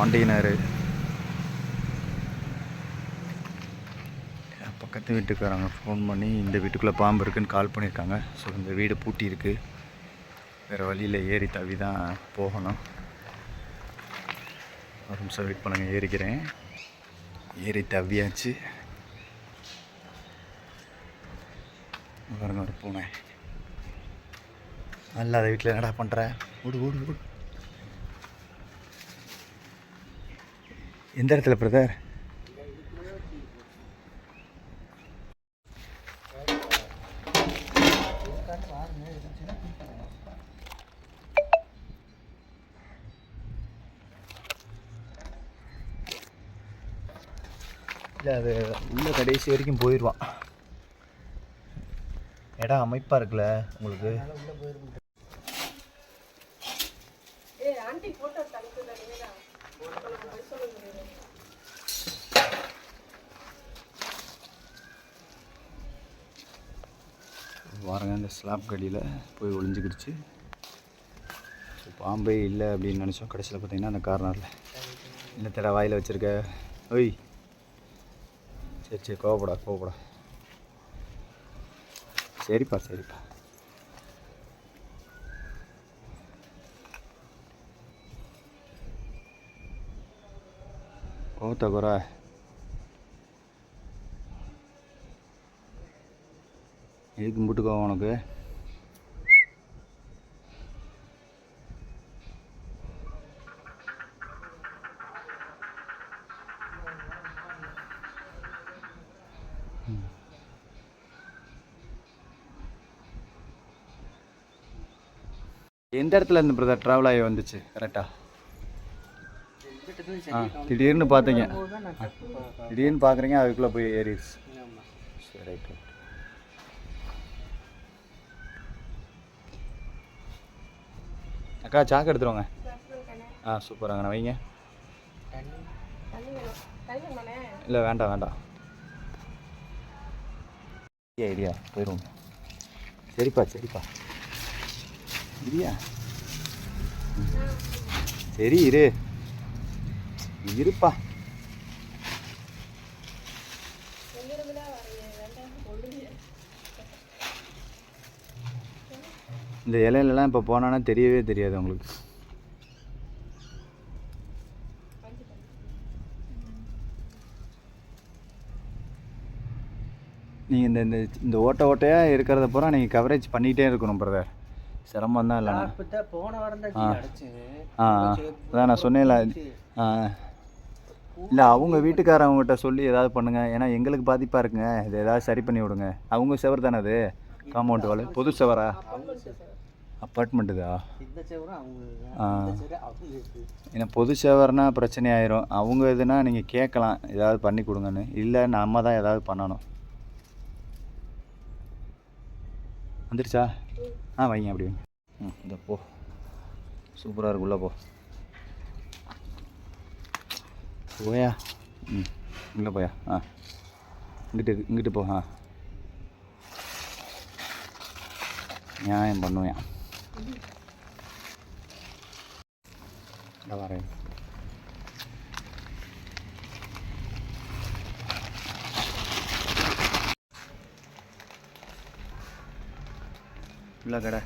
பாண்டியனார் பக்கத்து வீட்டுக்காரங்க ஃபோன் பண்ணி இந்த வீட்டுக்குள்ளே பாம்பு இருக்குன்னு கால் பண்ணியிருக்காங்க. ஸோ இந்த வீடு பூட்டி இருக்குது வேறு வழியில் ஏறி தவி தான் போகணும். ஒரு நிமிஷம் வெயிட் பண்ணுங்கள் ஏறிக்கிறேன். ஏறி தவியாச்சு. இங்க பாருங்க ஒரு பூனை. அல்லாத வீட்டில் என்னடா பண்ணுற ஓடு ஓடு ஓடு. எந்த இடத்துல பிரதர் இல்லை அது உள்ள கடைசி வரைக்கும் போயிடுவான் இடம் அமைப்பாக இருக்குல்ல உங்களுக்கு? ஆண்டி போட்டோ தடுக்குதா பாருங்க அந்த ஸ்லாப் கடியில் போய் ஒளிஞ்சிக்கிடுச்சு. பாம்பே இல்லை அப்படின்னு நினச்சோம் கடைசியில் பார்த்தீங்கன்னா அந்த கார்னரில் என்ன தடவை வாயில் வச்சுருக்க? ஒய் சரி சரி கோவப்படா கோவப்படா. சரிப்பா சரிப்பா. கோவத்தை குறை எதுக்கு கும்பிட்டு கோவம் உனக்கு எந்த இடத்துல இருந்து பிரதர் ட்ராவல் ஆகி வந்துச்சு கரெக்டா திடீர்னு பார்த்தீங்க. திடீர்னு பார்க்குறீங்க அதுக்குள்ளே போய் ஏறிடுச்சு. சரி ரைட் ரைட். அக்கா சாக்கு எடுத்துருவாங்க. ஆ சூப்பராங்க நான் வைங்க. இல்லை வேண்டாம் வேண்டாம். ஐடியா போயிடுவோம். சரிப்பா சரிப்பா. இல்லையா சரி இரு. இருப்பா. இந்த இலையிலலாம் இப்போ போனோன்னா தெரியவே தெரியாது உங்களுக்கு நீங்கள் இந்த இந்த இந்த ஓட்டை ஓட்டையாக இருக்கிறத பூரா நீங்கள் கவரேஜ் பண்ணிகிட்டே இருக்கணும் பிரதர் சிரமம் தான் இல்லைண்ணா போன வாரம் தான் ஆ. அதான் நான் சொன்னேன்ல. ஆ. இல்லை அவங்க வீட்டுக்காரவங்ககிட்ட சொல்லி ஏதாவது பண்ணுங்கள் ஏன்னா எங்களுக்கு பாதிப்பாக இருக்குங்க. இது ஏதாவது சரி பண்ணி விடுங்க. அவங்க செவர் தானே அது? Compound wall. புது செவரா? அப்பார்ட்மெண்ட்டுதா ஆ. ஏன்னா பொது சேவர்னா பிரச்சனை ஆயிரும். அவங்க இதுனா நீங்கள் கேட்கலாம். ஏதாவது பண்ணி கொடுங்கன்னு. இல்லை நம்ம தான் ஏதாவது பண்ணணும். வந்துடுச்சா ஆ வைங்க அப்படி வைங்க. ம் இந்த போ. சூப்பராக இருக்குள்ள போ. போயா ம் இங்கே போயா ஆ இங்கிட்டு இங்கிட்டு போ ஆ நியாயம் பண்ணுவேன் வரேன் இல்லை கடை